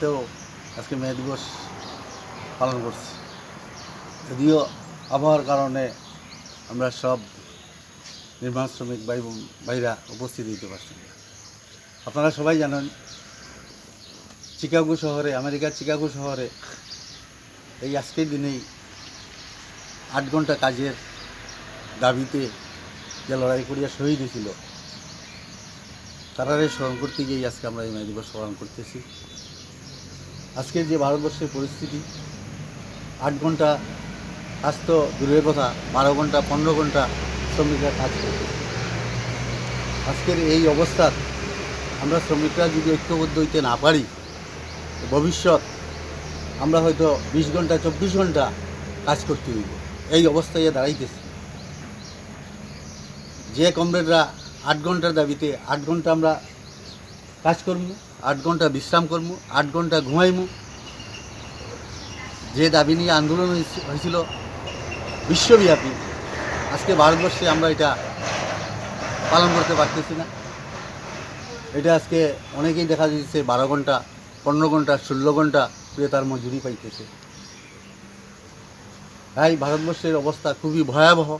তো আজকে মে দিবস পালন করছি। যদিও আবহাওয়ার কারণে আমরা সব নির্মাণ শ্রমিক বোন- ভাইরা উপস্থিত হইতে পারছেন আপনারা সবাই জানেন, চিকাগো শহরে, আমেরিকার চিকাগো শহরে এই আজকের দিনেই আট ঘণ্টা কাজের দাবিতে যে লড়াই করিয়া শহীদ হয়েছিল, তারারে স্মরণ করতে গিয়েই আজকে আমরা এই মে দিবস স্মরণ করতেছি। আজকের যে ভারতবর্ষের পরিস্থিতি, আট ঘণ্টা আজ তো দূরের কথা, বারো ঘণ্টা পনেরো ঘণ্টা শ্রমিকরা কাজ করছে আজকের এই অবস্থার আমরা শ্রমিকরা যদি ঐক্যবদ্ধ হইতে না পারি, ভবিষ্যৎ আমরা হয়তো বিশ ঘণ্টা, চব্বিশ ঘণ্টা কাজ করতে হইব। এই অবস্থায় দাঁড়াইতেছে। যে কমরেডরা আট ঘণ্টার দাবিতে আট ঘণ্টা আমরা কাজ করব আট ঘণ্টা বিশ্রাম করব আট ঘণ্টা ঘুমাইমু, যে দাবি নিয়ে আন্দোলন হয়েছি- হয়েছিল বিশ্বব্যাপী আজকে ভারতবর্ষে আমরা এটা পালন করতে পারতেছি না। এটা আজকে অনেকেই দেখা যাচ্ছে বারো ঘণ্টা, পনেরো ঘণ্টা, ষোলো ঘণ্টা করে তার মজুরি পাইতেছে। তাই ভারতবর্ষের অবস্থা খুবই ভয়াবহ।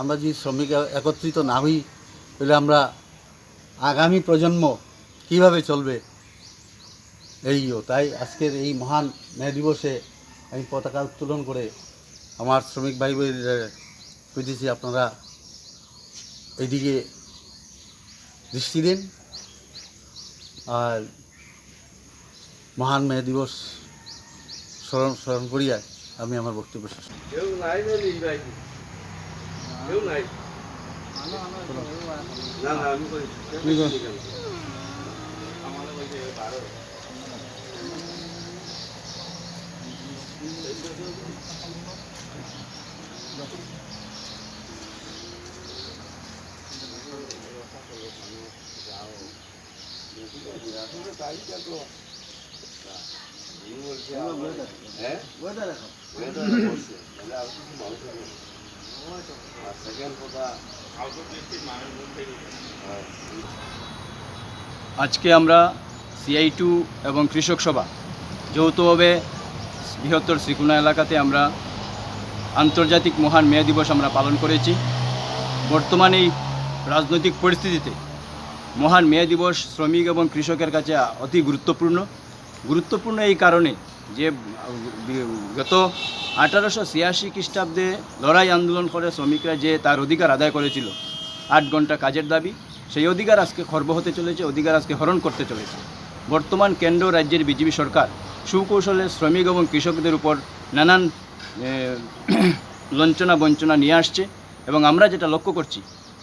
আমরা যদি শ্রমিক একত্রিত না হই, তাহলে আমরা আগামী প্রজন্ম কীভাবে চলবে? এইও তাই আজকের এই মহান মে দিবসে আমি পতাকা উত্তোলন করে আমার শ্রমিক ভাই বোনদের কইতেছি আপনারা এইদিকে দৃষ্টি দিন। আর মহান মে দিবস স্মরণ স্মরণ করিয়া আমি আমার বক্তব্য শেষ করছি। কেউ নাই বলি ভাই কেউ নাই না না আমি করি হ্যাঁ সেকেন্ড কথা আজকে আমরা সিআই টু এবং কৃষক সভা যৌথভাবে বৃহত্তর শ্রীকুনা এলাকাতে আমরা আন্তর্জাতিক মহান মেয়া দিবস আমরা পালন করেছি। বর্তমানে এই রাজনৈতিক পরিস্থিতিতে মহান মে দিবস শ্রমিক এবং কৃষকের কাছে অতি গুরুত্বপূর্ণ। গুরুত্বপূর্ণ এই কারণে যে, গত আঠারোশো ছিয়াশি খ্রিস্টাব্দে লড়াই আন্দোলন করে শ্রমিকরা যে তার অধিকার আদায় করেছিল, আট ঘণ্টা কাজের দাবি, সেই অধিকার আজকে খর্ব হতে চলেছে, অধিকার আজকে হরণ করতে চলেছে। বর্তমান কেন্দ্র রাজ্যের বিজেপি সরকার সুকৌশলে শ্রমিক এবং কৃষকদের উপর নানান লঞ্চনা বঞ্চনা নিয়ে আসছে এবং আমরা যেটা লক্ষ্য করছি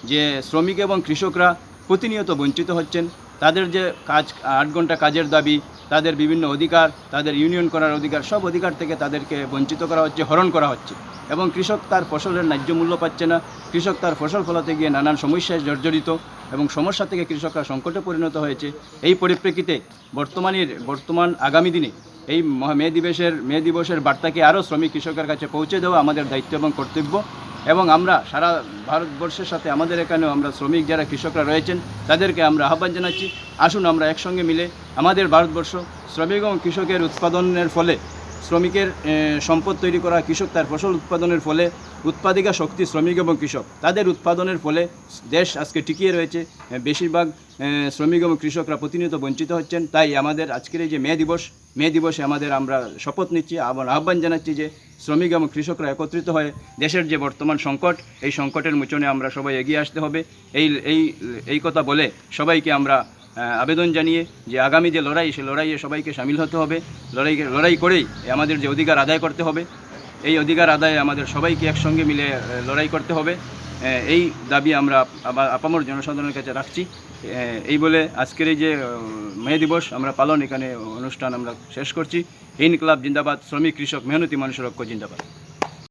যে শ্রমিক এবং কৃষকরা প্রতিনিয়ত বঞ্চিত হচ্ছেন। তাদের যে কাজ, আট ঘণ্টা কাজের দাবি, তাদের বিভিন্ন অধিকার, তাদের ইউনিয়ন করার অধিকার, সব অধিকার থেকে তাদেরকে বঞ্চিত করা হচ্ছে, হরণ করা হচ্ছে। এবং কৃষক তার ফসলের ন্যায্য মূল্য পাচ্ছে না। কৃষক তার ফসল ফলাতে গিয়ে নানান সমস্যায় জর্জরিত এবং সমস্যা থেকে কৃষকরা সংকটে পরিণত হয়েছে। এই পরিপ্রেক্ষিতে বর্তমানের, বর্তমান আগামী দিনে এই মে দিবসের মে দিবসের বার্তাকে আরও শ্রমিক কৃষকের কাছে পৌঁছে দেওয়া আমাদের দায়িত্ব এবং কর্তব্য। এবং আমরা সারা ভারতবর্ষের সাথে আমাদের এখানেও আমরা শ্রমিক যারা কৃষকরা রয়েছেন, তাদেরকে আমরা আহ্বান জানাচ্ছি। আসুন আমরা একসঙ্গে মিলে আমাদের ভারতবর্ষ শ্রমিক এবং কৃষকের উৎপাদনের ফলে শ্রমিকের সম্পদ তৈরি করা কৃষক তার ফসল উৎপাদনের ফলে উৎপাদিকা শক্তি শ্রমিক এবং কৃষক। তাদের উৎপাদনের ফলে দেশ আজকে টিকিয়ে রয়েছে। বেশিরভাগ শ্রমিক এবং কৃষকরা প্রতিনিয়ত বঞ্চিত হচ্ছেন। তাই আমাদের আজকের এই যে মে দিবস, মে দিবসে আমাদের আমরা শপথ নিচ্ছি, আবার আহ্বান জানাচ্ছি যে শ্রমিক এবং কৃষকরা একত্রিত হয়ে দেশের যে বর্তমান সংকট, এই সংকটের মোচনে আমরা সবাই এগিয়ে আসতে হবে। এই এই এই কথা বলে সবাইকে আমরা আবেদন জানিয়ে যে আগামী যে লড়াই, সে লড়াইয়ে সবাইকে সামিল হতে হবে। লড়াই লড়াই করেই আমাদের যে অধিকার আদায় করতে হবে। এই অধিকার আদায়ে আমাদের সবাইকে একসঙ্গে মিলে লড়াই করতে হবে। এই দাবি আমরা আপামর জনসাধারণের কাছে রাখছি। এই বলে আজকের এই যে মে দিবস আমরা পালন, এখানে অনুষ্ঠান আমরা শেষ করছি। ইনকলাব জিন্দাবাদ, শ্রমিক, কৃষক, মেহনতি মানুষের ঐক্য জিন্দাবাদ।